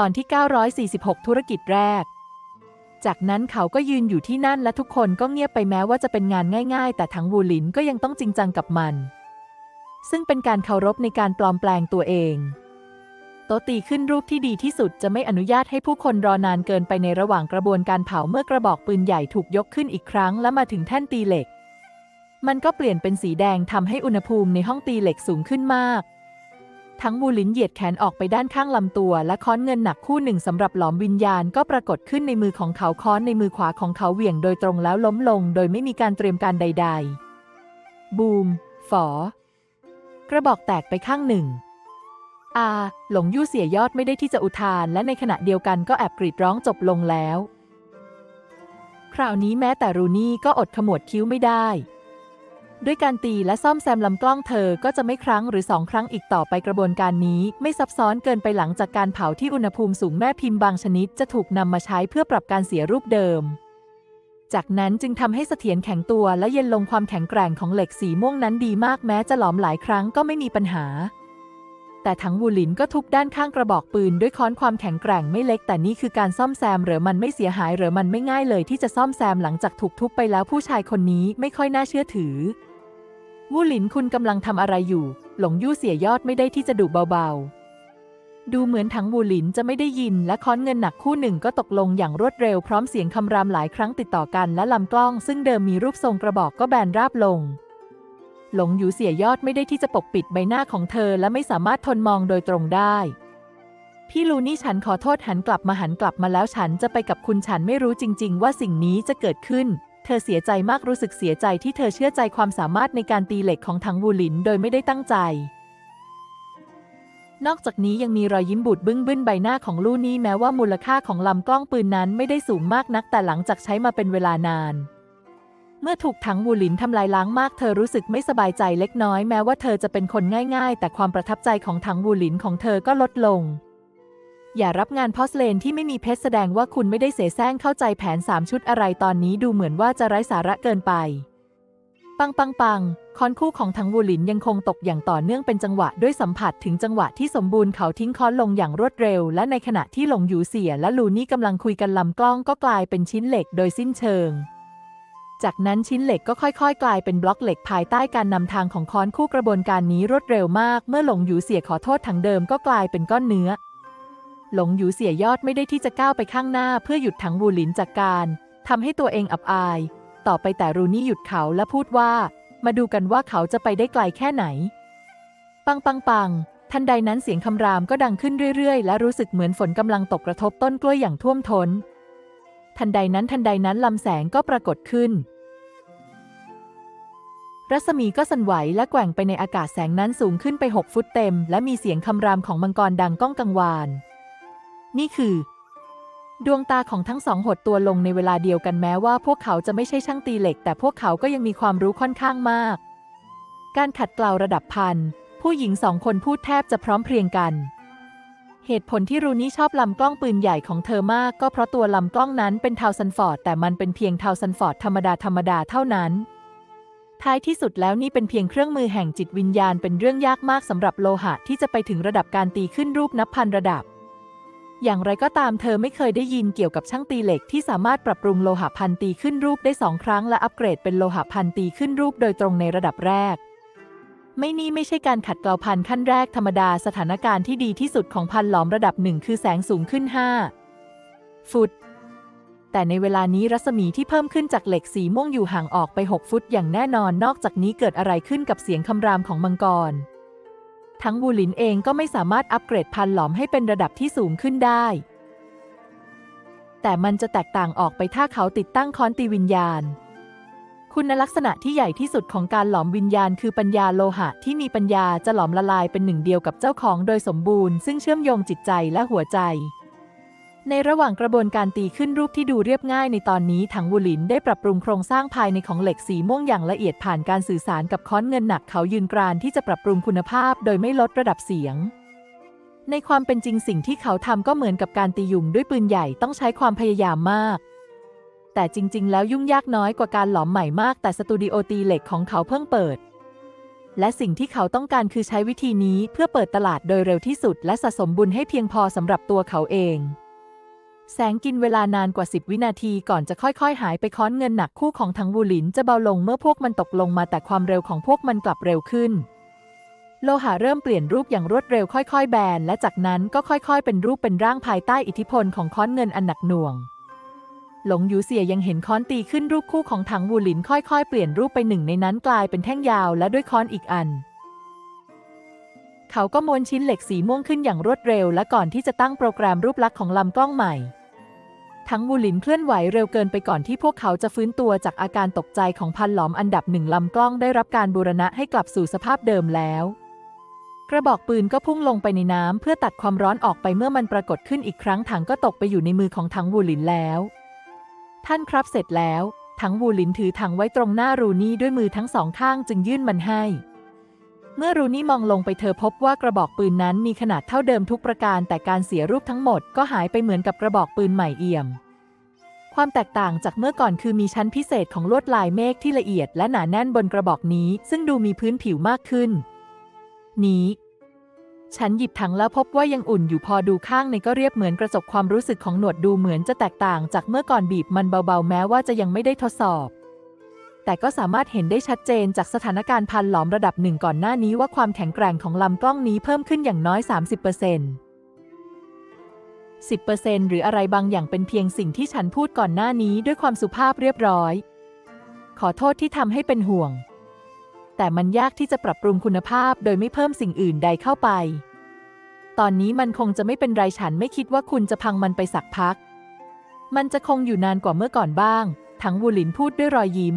ตอนที่ 946 ธุรกิจแรก จากนั้นเขาก็ยืนอยู่ที่นั่นและทุกคนก็เงียบไปแม้ว่าจะเป็นงานง่าย ๆ แต่ทั้งวูหลินก็ยังต้องจริงจังกับมัน ซึ่งเป็นการเคารพในการปลอมแปลงตัวเอง โตตีขึ้นรูปที่ดีที่สุดจะไม่อนุญาตให้ผู้คนรอนานเกินไปในระหว่างกระบวนการเผาเมื่อกระบอกปืนใหญ่ถูกยกขึ้นอีกครั้ง และมาถึงแท่นตีเหล็ก มันก็เปลี่ยนเป็นสีแดงทำให้อุณหภูมิในห้องตีเหล็กสูงขึ้นมาก ทั้งบูลินเหยียดแขนออกไปด้านข้างลำตัว และค้อนเงินหนักคู่หนึ่งสำหรับหลอมวิญญาณก็ปรากฏขึ้นในมือของเขาค้อนในมือขวาของเขาเหวี่ยงโดยตรงแล้วล้มลง โดยไม่มีการเตรียมการใด ๆ บูม ฝอ กระบอกแตกไปข้างหนึ่ง อา หลงยู่เสียยอดไม่ได้ที่จะอุทาน และในขณะเดียวกันก็แอบกรีดร้องจบลงแล้ว คราวนี้แม้แต่รูนี่ก็อดขมวดคิ้วไม่ได้ ด้วยการตีและซ่อมแซมลำกล้องเธอก็จะไม่ครั้งหรือสองครั้งอีกต่อไปกระบวนการนี้ ไม่ซับซ้อนเกินไปหลังจากการเผาที่อุณหภูมิสูงแม่พิมพ์บางชนิดจะถูกนำมาใช้เพื่อปรับการเสียรูปเดิม จากนั้นจึงทำให้เสถียรแข็งตัวและเย็นลงความแข็งแกร่งของเหล็กสีม่วงนั้นดีมากแม้จะหลอมหลายครั้งก็ไม่มีปัญหา แต่ทั้งวูหลินก็ทุบด้านข้างกระบอกปืนด้วยค้อนความแข็งแกร่งไม่เล็ก แต่นี่คือการซ่อมแซมหรือมันไม่เสียหายหรือมันไม่ง่ายเลยที่จะซ่อมแซมหลังจากถูกทุบไปแล้วผู้ชายคนนี้ไม่ค่อยน่าเชื่อถือ วูหลินคุณกำลังทำอะไรอยู่ หลงยู่เสียยอดไม่ได้ที่จะดุเบาๆ ดูเหมือนทั้งวูหลินจะไม่ได้ยินและค้อนเงินหนักคู่หนึ่งก็ตกลงอย่างรวดเร็วพร้อมเสียงคำรามหลายครั้งติดต่อกันและลำกล้องซึ่งเดิมมีรูปทรงกระบอกก็แบนราบลง หลงอยู่เสียยอดไม่ได้ที่จะปกปิดใบหน้าของเธอและไม่สามารถทนมองโดยตรงได้พี่ลูนี่ฉันขอโทษหันกลับมาหันกลับมาแล้วฉันจะไปกับคุณฉันไม่รู้จริง ๆ ว่าสิ่งนี้จะเกิดขึ้น เธอเสียใจมากรู้สึกเสียใจที่เธอเชื่อใจความสามารถในการตีเหล็กของทังวูหลินโดยไม่ได้ตั้งใจ นอกจากนี้ยังมีรอยยิ้มบูดบึ้งบึ้นใบหน้าของลู่นี่แม้ว่ามูลค่าของลำกล้องปืนนั้นไม่ได้สูงมากนักแต่หลังจากใช้มาเป็นเวลานาน เมื่อถูกถังวูหลินทำลายล้างมากเธอรู้สึกไม่สบายใจเล็กน้อยแม้ว่าเธอจะเป็นคนง่าย ๆ แต่ความประทับใจของถังวูหลินของเธอก็ลดลง อย่ารับงานพอสเลนที่ไม่มีเพชรแสดงว่าคุณไม่ได้เสแสร้งเข้าใจแผน 3 ชุดอะไรตอนนี้ดูเหมือนว่าจะไร้สาระเกินไป ปังปังปังคอนคู่ของทั้งวูหลินยังคงตกอย่างต่อเนื่องเป็นจังหวะด้วยสัมผัสถึงจังหวะที่สมบูรณ์เขาทิ้งค้อนลงอย่างรวดเร็ว และในขณะที่หลงหยูเสียและลูนี่กำลังคุยกันลำกล้องก็กลายเป็นชิ้นเหล็กโดยสิ้นเชิง จากนั้นชิ้นเหล็กก็ค่อยๆ กลายเป็นบล็อกเหล็กภายใต้การนำทางของค้อนคู่กระบวนการนี้รวดเร็วมาก เมื่อหลงหยูเสียขอโทษถังเดิมก็กลายเป็นก้อนเนื้อ หลงหยูเสียยอดไม่ได้ที่จะก้าวไปข้างหน้าเพื่อหยุดถังวูหลินจากการทำให้ตัวเองอับอาย ต่อไปแต่รูนี่หยุดเขาและพูดว่า มาดูกันว่าเขาจะไปได้ไกลแค่ไหน ปังปังปังทันใดนั้นเสียงคำรามก็ดังขึ้นเรื่อยๆ และรู้สึกเหมือนฝนกำลังตกกระทบต้นกล้วยอย่างท่วมทน้น ทันใดนั้นทันใดนั้นลำแสงก็ปรากฏขึ้น รัศมีก็สั่นไหวและแกว่งไปในอากาศแสงนั้นสูงขึ้นไป6ฟุตเต็ม และมีเสียงคำรามของมังกรดังก้องกังวาน นี่คือ ดวงตาของทั้งสองหดตัวลงในเวลาเดียวกันแม้ว่าพวกเขาจะไม่ใช่ช่างตีเหล็ก แต่พวกเขาก็ยังมีความรู้ค่อนข้างมาก การขัดเกลาระดับพัน ผู้หญิงสองคนพูดแทบจะพร้อมเพรียงกัน เหตุผลที่รูนี่ชอบลำกล้องปืนใหญ่ของเธอมาก ก็เพราะตัวลำกล้องนั้นเป็นทาวซันฟอร์ดแต่มันเป็นเพียงทาวซันฟอร์ดธรรมดาธรรมดาเท่านั้นท้ายที่สุดแล้วนี่เป็นเพียงเครื่องมือแห่งจิตวิญญาณเป็นเรื่องยากมากสำหรับโลหะที่จะไปถึงระดับการตีขึ้นรูปนับพันระดับ อย่างไรก็ตามเธอไม่เคยได้ยินเกี่ยวกับช่างตีเหล็กที่สามารถปรับปรุงโลหะพันตีขึ้นรูปได้สองครั้งและอัปเกรดเป็นโลหะพันตีขึ้นรูปโดยตรงในระดับแรก ไม่นี่ไม่ใช่การขัดเกลาพันขั้นแรกธรรมดาสถานการณ์ที่ดีที่สุดของพันหลอมระดับหนึ่งคือแสงสูงขึ้น 5 ฟุต แต่ในเวลานี้รัศมีที่เพิ่มขึ้นจากเหล็กสีม่วงอยู่ห่างออกไป 6 ฟุตอย่างแน่นอนนอกจากนี้เกิดอะไรขึ้นกับเสียงคำรามของมังกร ทั้งบูหลินเองก็ไม่สามารถอัปเกรดพันหลอมให้เป็นระดับที่สูงขึ้นได้ แต่มันจะแตกต่างออกไปถ้าเขาติดตั้งคอนตีวิญญาณ คุณลักษณะที่ใหญ่ที่สุดของการหลอมวิญญาณ คือปัญญาโลหะที่มีปัญญาจะหลอมละลายเป็นหนึ่งเดียวกับเจ้าของโดยสมบูรณ์ ซึ่งเชื่อมโยงจิตใจและหัวใจ ในระหว่างกระบวนการตีขึ้นรูปที่ดูเรียบง่ายในตอนนี้ถังวูหลินได้ปรับปรุงโครงสร้างภายในของเหล็กสีม่วงอย่างละเอียดผ่านการสื่อสารกับค้อนเงินหนักเขายืนกรานที่จะปรับปรุงคุณภาพโดยไม่ลดระดับเสียง ในความเป็นจริงสิ่งที่เขาทำก็เหมือนกับการตียุงด้วยปืนใหญ่ต้องใช้ความพยายามมาก แต่จริง ๆ แล้วยุ่งยากน้อยกว่าการหลอมใหม่มากแต่สตูดิโอตีเหล็กของเขาเพิ่งเปิดและสิ่งที่เขาต้องการคือใช้วิธีนี้เพื่อเปิดตลาดโดยเร็วที่สุด และสะสมบุญให้เพียงพอสำหรับตัวเขาเอง แสงกินเวลานานกว่า 10 วินาทีก่อนจะค่อยๆ หายไปค้อนเงินหนักคู่ของทั้งวูหลินจะเบาลงเมื่อพวกมันตกลงมาแต่ความเร็วของพวกมันกลับเร็วขึ้น โลหะเริ่มเปลี่ยนรูปอย่างรวดเร็วค่อยๆ แบน และจากนั้นก็ค่อยๆ เป็นรูปเป็นร่างภายใต้อิทธิพลของค้อนเงินอันหนักหน่วง หลงยูเสียยังเห็นค้อนตีขึ้นรูปคู่ของถังวูหลินค่อยๆ เปลี่ยนรูปไปหนึ่งในนั้นกลายเป็นแท่งยาวและด้วยค้อนอีกอัน เขาก็ม้วนชิ้นเหล็กสีม่วงขึ้นอย่างรวดเร็ว และก่อนที่จะตั้งโปรแกรมรูปลักษณ์ของลำกล้องใหม่ ทั้งวูหลินเคลื่อนไหวเร็วเกินไปก่อนที่พวกเขาจะฟื้นตัวจากอาการตกใจของพันหลอมอันดับหนึ่งลำกล้องได้รับการบูรณะให้กลับสู่สภาพเดิมแล้วกระบอกปืนก็พุ่งลงไปในน้ำเพื่อตัดความร้อนออกไปเมื่อมันปรากฏขึ้นอีกครั้งถังก็ตกไปอยู่ในมือของถังวูหลินแล้ว ท่านครับเสร็จแล้วถังวูหลินถือถังไว้ตรงหน้ารูนี่ด้วยมือทั้งสองข้างจึงยื่นมันให้ เมื่อรูนี่มองลงไปเธอพบว่ากระบอกปืนนั้นมีขนาดเท่าเดิมทุกประการ แต่การเสียรูปทั้งหมดก็หายไปเหมือนกับกระบอกปืนใหม่เอี่ยม ความแตกต่างจากเมื่อก่อนคือมีชั้นพิเศษของลวดลายเมฆที่ละเอียดและหนาแน่นบนกระบอกนี้ ซึ่งดูมีพื้นผิวมากขึ้น นี้ ฉันหยิบถังแล้วพบว่ายังอุ่นอยู่พอดูข้างในก็เรียบเหมือนกระจกความรู้สึกของหนวดดูเหมือนจะแตกต่างจากเมื่อก่อนบีบมันเบาๆแม้ว่าจะยังไม่ได้ทดสอบ แต่ก็สามารถเห็นได้ชัดเจนจากสถานการณ์พันหลอมระดับหนึ่งก่อนหน้านี้ว่าความแข็งแกร่งของลำกล้องนี้เพิ่มขึ้นอย่างน้อย 30% 10%หรืออะไรบางอย่างเป็นเพียงสิ่งที่ฉันพูดก่อนหน้านี้ด้วยความสุภาพเรียบร้อย ขอโทษที่ทำให้เป็นห่วง แต่มันยากที่จะปรับปรุงคุณภาพโดยไม่เพิ่มสิ่งอื่นใดเข้าไป ตอนนี้มันคงจะไม่เป็นไรฉันไม่คิดว่าคุณจะพังมันไปสักพัก มันจะคงอยู่นานกว่าเมื่อก่อนบ้างถังวูหลินพูดด้วยรอยยิ้ม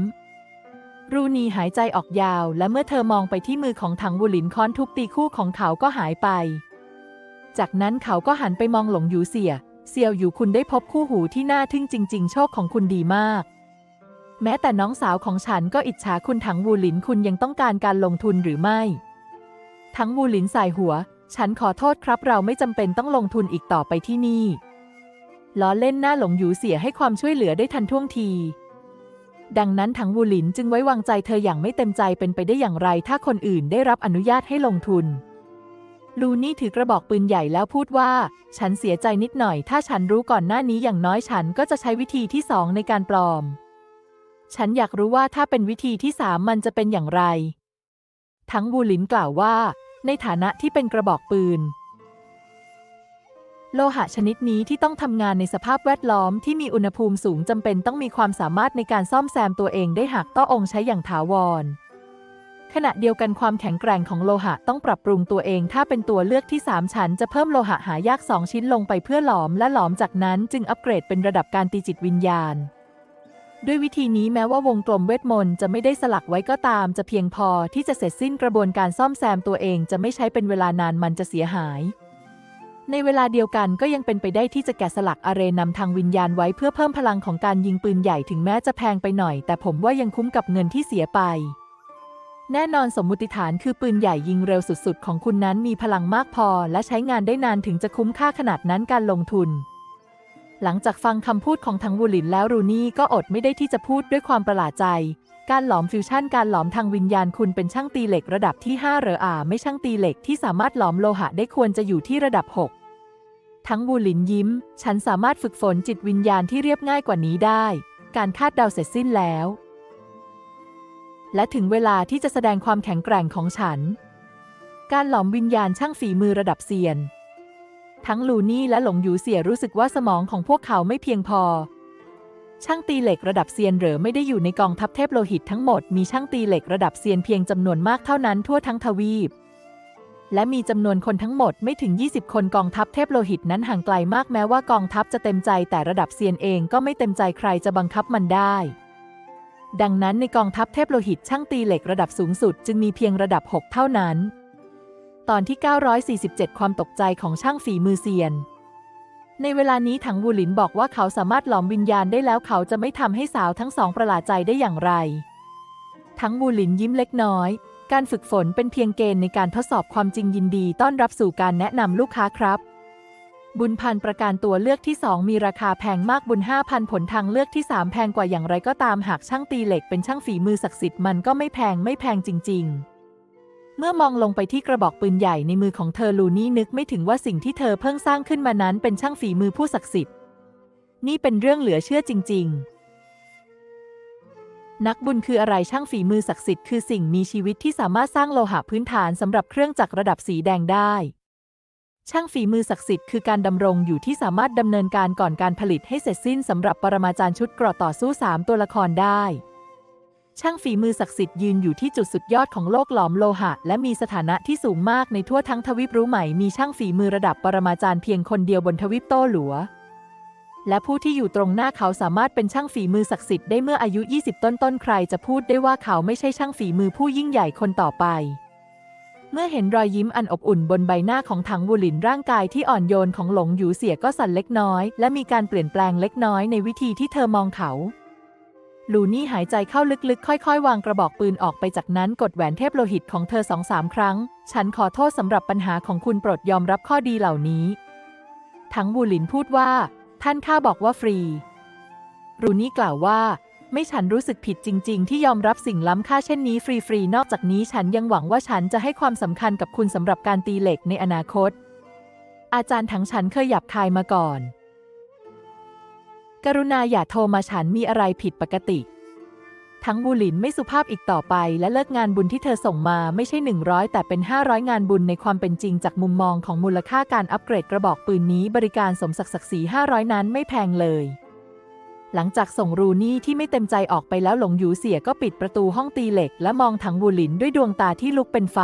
รูนีหายใจออกยาว และเมื่อเธอมองไปที่มือของถังวูหลินค้อนทุบตีคู่ของเขาก็หายไป จากนั้นเขาก็หันไปมองหลงหยูเสี่ย เซียวอยู่คุณได้พบคู่หูที่น่าทึ่งจริง ๆ โชคของคุณดีมาก แม้แต่น้องสาวของฉันก็อิจฉาคุณถังวูหลินคุณยังต้องการการลงทุนหรือไม่ทั้งวูหลินสายหัว ฉันขอโทษครับเราไม่จำเป็นต้องลงทุนอีกต่อไปที่นี่ล้อเล่นหน้าหลงหยูเสียให้ความช่วยเหลือได้ทันท่วงที ดังนั้นถังวูหลินจึงไว้วางใจเธออย่างไม่เต็มใจเป็นไปได้อย่างไรถ้าคนอื่นได้รับอนุญาตให้ลงทุน ลูนี่ถือกระบอกปืนใหญ่แล้วพูดว่า ฉันเสียใจนิดหน่อย ถ้าฉันรู้ก่อนหน้านี้อย่างน้อยฉันก็จะใช้วิธีที่สองในการปลอม ฉันอยากรู้ว่าถ้าเป็นวิธีที่สามมันจะเป็นอย่างไร ทั้งวูหลินกล่าวว่า ในฐานะที่เป็นกระบอกปืน โลหะชนิดนี้ที่ต้องทำงานในสภาพแวดล้อมที่มีอุณหภูมิสูงจำเป็นต้องมีความสามารถในการซ่อมแซมตัวเองได้หากต้อองค์ใช้อย่างถาวร ขณะเดียวกันความแข็งแกร่งของโลหะต้องปรับปรุงตัวเอง ถ้าเป็นตัวเลือกที่ 3 ชั้น จะเพิ่มโลหะหายาก 2 ชิ้นลงไปเพื่อหลอมและหลอมจากนั้นจึงอัปเกรดเป็นระดับการตีจิตวิญญาณด้วยวิธีนี้แม้ว่าวงกลมเวทมนต์จะไม่ได้สลักไว้ก็ตาม จะเพียงพอที่จะเสร็จสิ้นกระบวนการซ่อมแซมตัวเองจะไม่ใช้เป็นเวลานานมันจะเสียหาย ในเวลาเดียวกันก็ยังเป็นไปได้ที่จะแกะสลักอาเรนำทางวิญญาณไว้เพื่อเพิ่มพลังของการยิงปืนใหญ่ถึงแม้จะแพงไปหน่อย แต่ผมว่ายังคุ้มกับเงินที่เสียไป แน่นอนสมมุติฐานคือปืนใหญ่ยิงเร็วสุดๆ ของคุณนั้นมีพลังมากพอ และใช้งานได้นานถึงจะคุ้มค่าขนาดนั้นการลงทุน หลังจากฟังคำพูดของทั้งวูลินแล้วรูนี่ก็อดไม่ได้ที่จะพูดด้วยความประหลาดใจ การหลอมฟิวชั่นการหลอมทางวิญญาณคุณเป็นช่างตีเหล็กระดับที่5เหรออ่าไม่ช่างตีเหล็กที่สามารถหลอมโลหะได้ควรจะอยู่ที่ระดับ 6 ทั้งวูหลินยิ้ม ฉันสามารถฝึกฝนจิตวิญญาณที่เรียบง่ายกว่านี้ได้ การคาดเดาเสร็จสิ้นแล้ว และถึงเวลาที่จะแสดงความแข็งแกร่งของฉัน การหลอมวิญญาณช่างฝีมือระดับเซียน ทั้งลูนี่และหลงหยูเสียรู้สึกว่าสมองของพวกเขาไม่เพียงพอ ช่างตีเหล็กระดับเซียนเหรอไม่ได้อยู่ในกองทัพเทพโลหิตทั้งหมดมีช่างตีเหล็กระดับเซียนเพียงจำนวนมากเท่านั้นทั่วทั้งทวีป และมีจำนวนคนทั้งหมดไม่ถึง 20 คนกองทัพเทพโลหิตนั้นห่างไกลมากแม้ว่ากองทัพจะเต็มใจแต่ระดับเซียนเองก็ไม่เต็มใจใครจะบังคับมันได้ ดังนั้นในกองทัพเทพโลหิตช่างตีเหล็กระดับสูงสุดจึงมีเพียงระดับ 6 เท่านั้น ตอนที่ 947 ความตกใจของช่างฝีมือเซียน ในเวลานี้ถังวูหลินบอกว่าเขาสามารถหลอมวิญญาณได้แล้วเขาจะไม่ทำให้สาวทั้งสองประหลาดใจได้อย่างไร ทั้งวูหลินยิ้มเล็กน้อย การฝึกฝนเป็นเพียงเกณฑ์ในการทดสอบความจริงยินดีต้อนรับสู่การแนะนำลูกค้าครับ บุญพันประการตัวเลือกที่ 2 มีราคาแพงมากบุญ 5,000 ผลทางเลือกที่ 3 แพงกว่าอย่างไรก็ตามหากช่างตีเหล็กเป็นช่างฝีมือศักดิ์สิทธิ์มันก็ไม่แพงไม่แพงจริงเมื่อมองลงไปที่กระบอกปืนใหญ่ในมือของเธอลูนี่นึกไม่ถึงว่าสิ่งที่เธอเพิ่งสร้างขึ้นมานั้นเป็นช่างฝีมือผู้ศักดิ์สิทธิ์ นี่เป็นเรื่องเหลือเชื่อจริง ๆ นักบุญคืออะไรช่างฝีมือศักดิ์สิทธิ์คือสิ่งมีชีวิตที่สามารถสร้างโลหะพื้นฐานสำหรับเครื่องจักรระดับสีแดงได้ ช่างฝีมือศักดิ์สิทธิ์คือการดำรงอยู่ที่สามารถดำเนินการก่อนการผลิตให้เสร็จสิ้นสำหรับปรมาจารย์ชุดเกราะต่อสู้สามตัวละครได้ ช่างฝีมือศักดิ์สิทธิ์ยืนอยู่ที่จุดสุดยอดของโลกหลอมโลหะ และมีสถานะที่สูงมากในทั่วทั้งทวีปรู้ไหมมีช่างฝีมือระดับปรมาจารย์เพียงคนเดียวบนทวีปโต้หลัว และผู้ที่อยู่ตรงหน้าเขาสามารถเป็นช่างฝีมือศักดิ์สิทธิ์ได้เมื่ออายุ 20 ต้นๆใครจะพูดได้ว่าเขาไม่ใช่ช่างฝีมือผู้ยิ่งใหญ่คนต่อไป เมื่อเห็นรอยยิ้มอันอบอุ่นบนใบหน้าของถังวูหลินร่างกายที่อ่อนโยนของหลงหยูเสียก็สั่นเล็กน้อย และมีการเปลี่ยนแปลงเล็กน้อยในวิธีที่เธอมองเขาลูนี่หายใจเข้าลึกๆ ค่อยๆ วางกระบอกปืนออกไปจากนั้นกดแหวนเทพโลหิตของเธอสองสามครั้ง ฉันขอโทษสำหรับปัญหาของคุณโปรดยอมรับข้อดีเหล่านี้ถังวูหลินพูดว่า ท่านข้าบอกว่าฟรี รูนี่กล่าวว่า ไม่ฉันรู้สึกผิดจริง ๆ ที่ยอมรับสิ่งล้ำค่าเช่นนี้ฟรีๆ นอกจากนี้ฉันยังหวังว่าฉันจะให้ความสำคัญกับคุณสำหรับการตีเหล็กในอนาคต อาจารย์ทั้งฉันเคยหยับคายมาก่อน กรุณาอย่าโทรมาฉันมีอะไรผิดปกติ ทั้งบูหลินไม่สุภาพอีกต่อไป และเลิกงานบุญที่เธอส่งมาไม่ใช่ 100 แต่เป็น 500 งานบุญในความเป็นจริงจากมุมมองของมูลค่าการอัปเกรดกระบอกปืนนี้ บริการสมศักดิ์ศักดิ์ศรี500 นั้นไม่แพงเลย หลังจากส่งรูนี่ที่ไม่เต็มใจออกไปแล้วหลงยูเสียก็ปิดประตูห้องตีเหล็ก และมองถังบูหลินด้วยดวงตาที่ลุกเป็นไฟ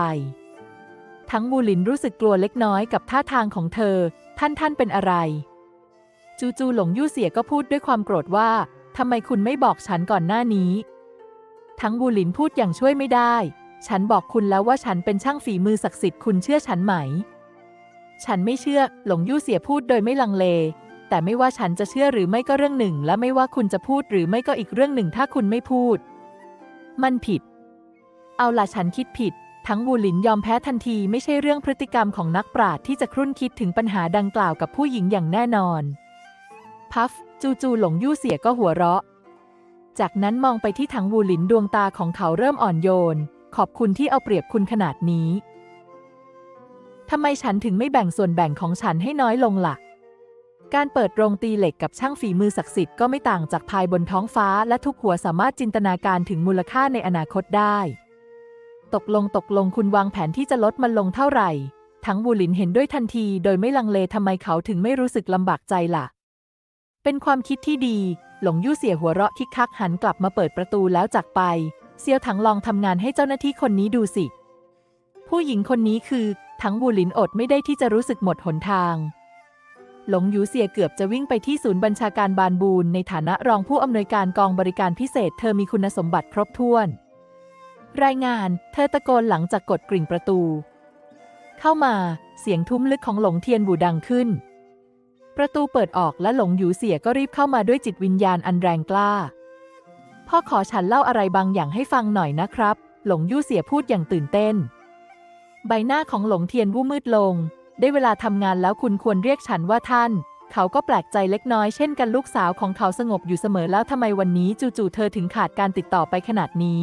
ทั้งบูหลินรู้สึกกลัวเล็กน้อยกับท่าทางของเธอ ท่านท่านเป็นอะไร จูๆหลงยู่เสียก็พูดด้วยความโกรธว่าทำไมคุณไม่บอกฉันก่อนหน้านี้ ทั้งบูหลินพูดอย่างช่วยไม่ได้ ฉันบอกคุณแล้วว่าฉันเป็นช่างฝีมือศักดิ์สิทธิ์คุณเชื่อฉันไหม ฉันไม่เชื่อ หลงยู่เสียพูดโดยไม่ลังเล แต่ไม่ว่าฉันจะเชื่อหรือไม่ก็เรื่องหนึ่ง และไม่ว่าคุณจะพูดหรือไม่ก็อีกเรื่องหนึ่งถ้าคุณไม่พูด มันผิด เอาล่ะฉันคิดผิด ทั้งบูหลินยอมแพ้ทันทีไม่ใช่เรื่องพฤติกรรมของนักปราชญ์ที่จะครุ่นคิดถึงปัญหาดังกล่าวกับผู้หญิงอย่างแน่นอน พัฟ จูจูหลงยู่เสียก็หัวเราะ จากนั้นมองไปที่ถังวูหลินดวงตาของเขาเริ่มอ่อนโยน ขอบคุณที่เอาเปรียบคุณขนาดนี้ ทำไมฉันถึงไม่แบ่งส่วนแบ่งของฉันให้น้อยลงล่ะ การเปิดโรงตีเหล็กกับช่างฝีมือศักดิ์สิทธิ์ก็ไม่ต่างจากพายบนท้องฟ้าและทุกหัวสามารถจินตนาการถึงมูลค่าในอนาคตได้ ตกลงตกลงคุณวางแผนที่จะลดมันลงเท่าไหร่ ทั้งวูหลินเห็นด้วยทันทีโดยไม่ลังเลทำไมเขาถึงไม่รู้สึกลำบากใจล่ะ เป็นความคิดที่ดี หลงยู่เสียหัวเราะคิกคักหันกลับมาเปิดประตูแล้วจากไป เซียวถังลองทำงานให้เจ้าหน้าที่คนนี้ดูสิ ผู้หญิงคนนี้คือทั้งบูหลินอดไม่ได้ที่จะรู้สึกหมดหนทาง หลงยูเสียเกือบจะวิ่งไปที่ศูนย์บัญชาการบานบูนในฐานะรองผู้อำนวยการกองบริการพิเศษ เธอมีคุณสมบัติครบถ้วน รายงาน เธอตะโกนหลังจากกดกริ่งประตู เข้ามา เสียงทุ้มลึกของหลงเทียนบูดังขึ้น ประตูเปิดออกและหลงหยูเสียก็รีบเข้ามาด้วยจิตวิญญาณอันแรงกล้า พ่อขอฉันเล่าอะไรบางอย่างให้ฟังหน่อยนะครับ หลงยู่เสียพูดอย่างตื่นเต้น ใบหน้าของหลงเทียนวูบมืดลง ได้เวลาทำงานแล้วคุณควรเรียกฉันว่าท่าน เขาก็แปลกใจเล็กน้อยเช่นกันลูกสาวของเขาสงบอยู่เสมอแล้วทำไมวันนี้จู่ๆเธอถึงขาดการติดต่อไปขนาดนี้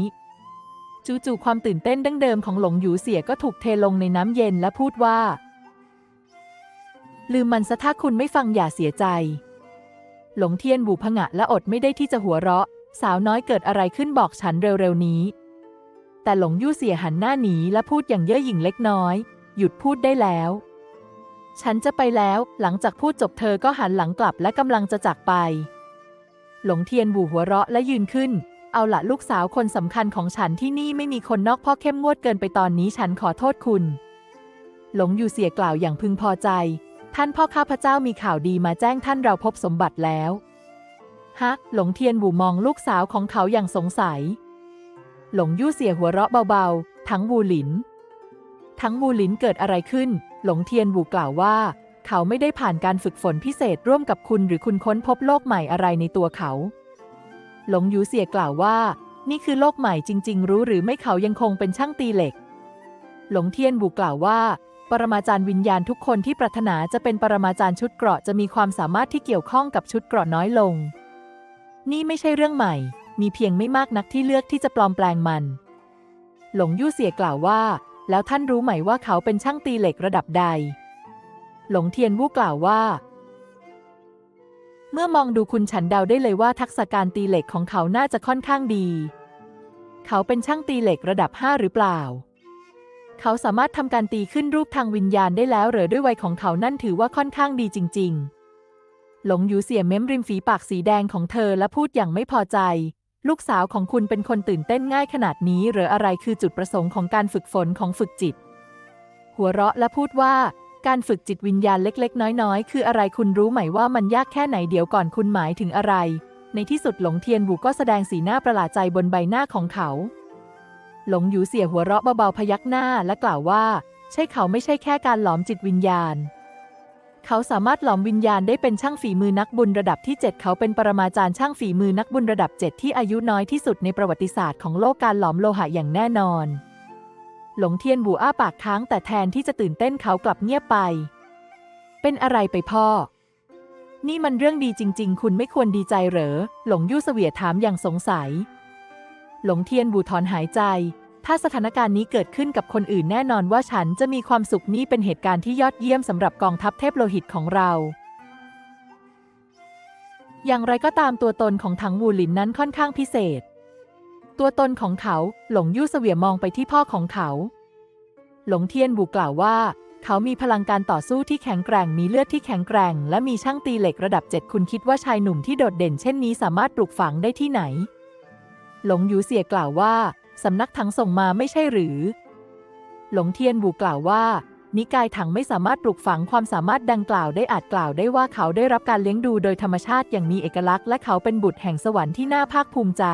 จู่ๆความตื่นเต้นดั้งเดิมของหลงยูเสียก็ถูกเทลงในน้ำเย็นและพูดว่า ลืมมันซะถ้าคุณไม่ฟังอย่าเสียใจ หลงเทียนบูผงะและอดไม่ได้ที่จะหัวเราะ สาวน้อยเกิดอะไรขึ้นบอกฉันเร็วๆนี้ แต่หลงยู่เสียหันหน้าหนีและพูดอย่างเย่อหยิ่งเล็กน้อย หยุดพูดได้แล้ว ฉันจะไปแล้ว หลังจากพูดจบเธอก็หันหลังกลับและกำลังจะจากไป หลงเทียนบูหัวเราะและยืนขึ้น เอาละลูกสาวคนสำคัญของฉันที่นี่ไม่มีคนนอกพ่อเข้มงวดเกินไปตอนนี้ฉันขอโทษคุณ หลงอยู่เสียกล่าวอย่างพึงพอใจ ท่านพ่อข้าพเจ้ามีข่าวดีมาแจ้งท่านเราพบสมบัติแล้ว ฮะ หลงเทียนบูมองลูกสาวของเขาอย่างสงสัย หลงยู่เสียหัวเราะเบาๆ ทั้งบูหลิน ทั้งบูหลินเกิดอะไรขึ้น หลงเทียนบูกล่าวว่า เขาไม่ได้ผ่านการฝึกฝนพิเศษร่วมกับคุณหรือคุณค้นพบโลกใหม่อะไรในตัวเขา หลงยูเสียกล่าวว่า นี่คือโลกใหม่จริง ๆ รู้หรือไม่เขายังคงเป็นช่างตีเหล็ก หลงเทียนบูกล่าวว่า ปรมาจารย์วิญญาณทุกคนที่ปรารถนาจะเป็นปรมาจารย์ชุดเกราะจะมีความสามารถที่เกี่ยวข้องกับชุดเกราะน้อยลง นี่ไม่ใช่เรื่องใหม่ มีเพียงไม่มากนักที่เลือกที่จะปลอมแปลงมัน หลงยู่เสียกล่าวว่า แล้วท่านรู้ไหมว่าเขาเป็นช่างตีเหล็กระดับใด หลงเทียนวู้กล่าวว่า เมื่อมองดูคุณฉันเดาได้เลยว่าทักษะการตีเหล็กของเขาน่าจะค่อนข้างดี เขาเป็นช่างตีเหล็กระดับ5หรือเปล่า เขาสามารถทำการตีขึ้นรูปทางวิญญาณได้แล้ว เหรือด้วยวัยของเขานั่นถือว่าค่อนข้างดีจริง ๆ หลงอยู่เสียเม้มริมฝีปากสีแดงของเธอและพูดอย่างไม่พอใจ ลูกสาวของคุณเป็นคนตื่นเต้นง่ายขนาดนี้หรืออะไรคือจุดประสงค์ของการฝึกฝนของฝึกจิต หัวเราะและพูดว่า การฝึกจิตวิญญาณเล็ก ๆ น้อย ๆ คืออะไรคุณรู้ไหมว่ามันยากแค่ไหนเดี๋ยวก่อนคุณหมายถึงอะไร ในที่สุดหลงเทียนบูก็แสดงสีหน้าประหลาดใจบนใบหน้าของเขา หลงอยู่เสียหัวเราะเบาๆพยักหน้าและกล่าวว่า ใช่เขาไม่ใช่แค่การหลอมจิตวิญญาณ เขาสามารถหลอมวิญญาณได้เป็นช่างฝีมือนักบุญระดับที่ 7 เขาเป็นปรมาจารย์ช่างฝีมือนักบุญระดับ 7 ที่อายุน้อยที่สุดในประวัติศาสตร์ของโลกการหลอมโลหะอย่างแน่นอน หลงเทียนบูอ้าปากค้างแต่แทนที่จะตื่นเต้นเขากลับเงียบไป เป็นอะไรไปพ่อนี่มันเรื่องดีจริง ๆ คุณไม่ควรดีใจเหรอ หลงยู่เสวียถามอย่างสงสัย หลงเทียนบูถอนหายใจ ถ้าสถานการณ์นี้เกิดขึ้นกับคนอื่นแน่นอนว่าฉันจะมีความสุขนี่เป็นเหตุการณ์ที่ยอดเยี่ยมสำหรับกองทัพเทพโลหิตของเรา อย่างไรก็ตามตัวตนของถังวูหลินนั้นค่อนข้างพิเศษ ตัวตนของเขาหลงยู่เสวียมองไปที่พ่อของเขา หลงเทียนบูกล่าวว่าเขามีพลังการต่อสู้ที่แข็งแกร่ง มีเลือดที่แข็งแกร่ง และมีช่างตีเหล็กระดับเจ็ดคุณคิดว่าชายหนุ่มที่โดดเด่นเช่นนี้สามารถปลูกฝังได้ที่ไหน หลงยูเสียกล่าวว่า สำนักถังส่งมาไม่ใช่หรือ หลงเทียนบูกล่าวว่า นิกายถังไม่สามารถปลูกฝังความสามารถดังกล่าวได้อาจกล่าวได้ว่าเขาได้รับการเลี้ยงดูโดยธรรมชาติอย่างมีเอกลักษณ์และเขาเป็นบุตรแห่งสวรรค์ที่น่าภาคภูมิใจ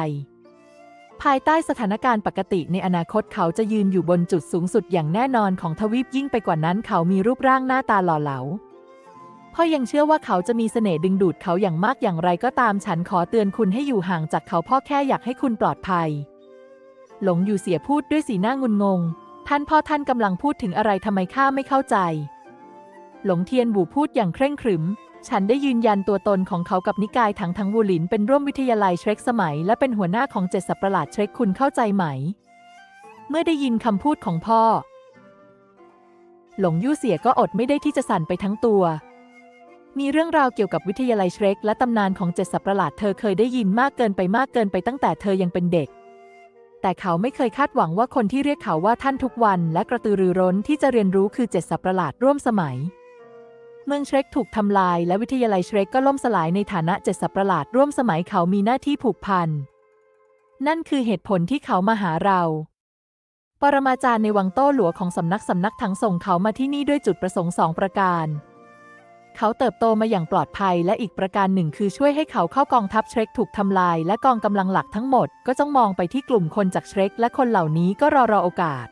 ภายใต้สถานการณ์ปกติในอนาคตเขาจะยืนอยู่บนจุดสูงสุดอย่างแน่นอนของทวีปยิ่งไปกว่านั้นเขามีรูปร่างหน้าตาหล่อเหลา พ่อยังเชื่อว่าเขาจะมีเสน่ห์ดึงดูดเขาอย่างมากอย่างไรก็ตามฉันขอเตือนคุณให้อยู่ห่างจากเขาพ่อแค่อยากให้คุณปลอดภัย หลงอยู่เสียพูดด้วยสีหน้างุนงง ท่านพ่อท่านกำลังพูดถึงอะไรทำไมข้าไม่เข้าใจ หลงเทียนบูพูดอย่างเคร่งขรึม ฉันได้ยืนยันตัวตนของเขากับนิกายถังทังวูหลินเป็นร่วมวิทยาลัยเชรกสมัย และเป็นหัวหน้าของเจ็ดสัตว์ประหลาดเชรกคุณเข้าใจไหม เมื่อได้ยินคำพูดของพ่อ หลงยู่เสียก็อดไม่ได้ที่จะสั่นไปทั้งตัว มีเรื่องราวเกี่ยวกับวิทยาลัยเชรกและตำนานของเจ็ดสัตว์ประหลาดเธอเคยได้ยินมากเกินไปมากเกินไปตั้งแต่เธอยังเป็นเด็ก แต่เขาไม่เคยคาดหวังว่าคนที่เรียกเขาว่าท่านทุกวันและกระตือรือร้นที่จะเรียนรู้คือเจ็ดสัตว์ประหลาดร่วมสมัย เมืองเชรกถูกทำลายและวิทยาลัยเชรกก็ล่มสลายในฐานะเจ็ดสัตว์ประหลาดร่วมสมัยเขามีหน้าที่ผูกพัน นั่นคือเหตุผลที่เขามาหาเราปรมาจารย์ในวังโต้หลัวของสำนักสำนักทั้งส่งเขามาที่นี่ด้วยจุดประสงค์สองประการ เขาเติบโตมาอย่างปลอดภัยและอีกประการหนึ่งคือช่วยให้เขาเข้ากองทัพเชร็กถูกทำลายและกองกำลังหลักทั้งหมด ก็จ้องมองไปที่กลุ่มคนจากเชร็กและคนเหล่านี้ก็รอรอโอกาส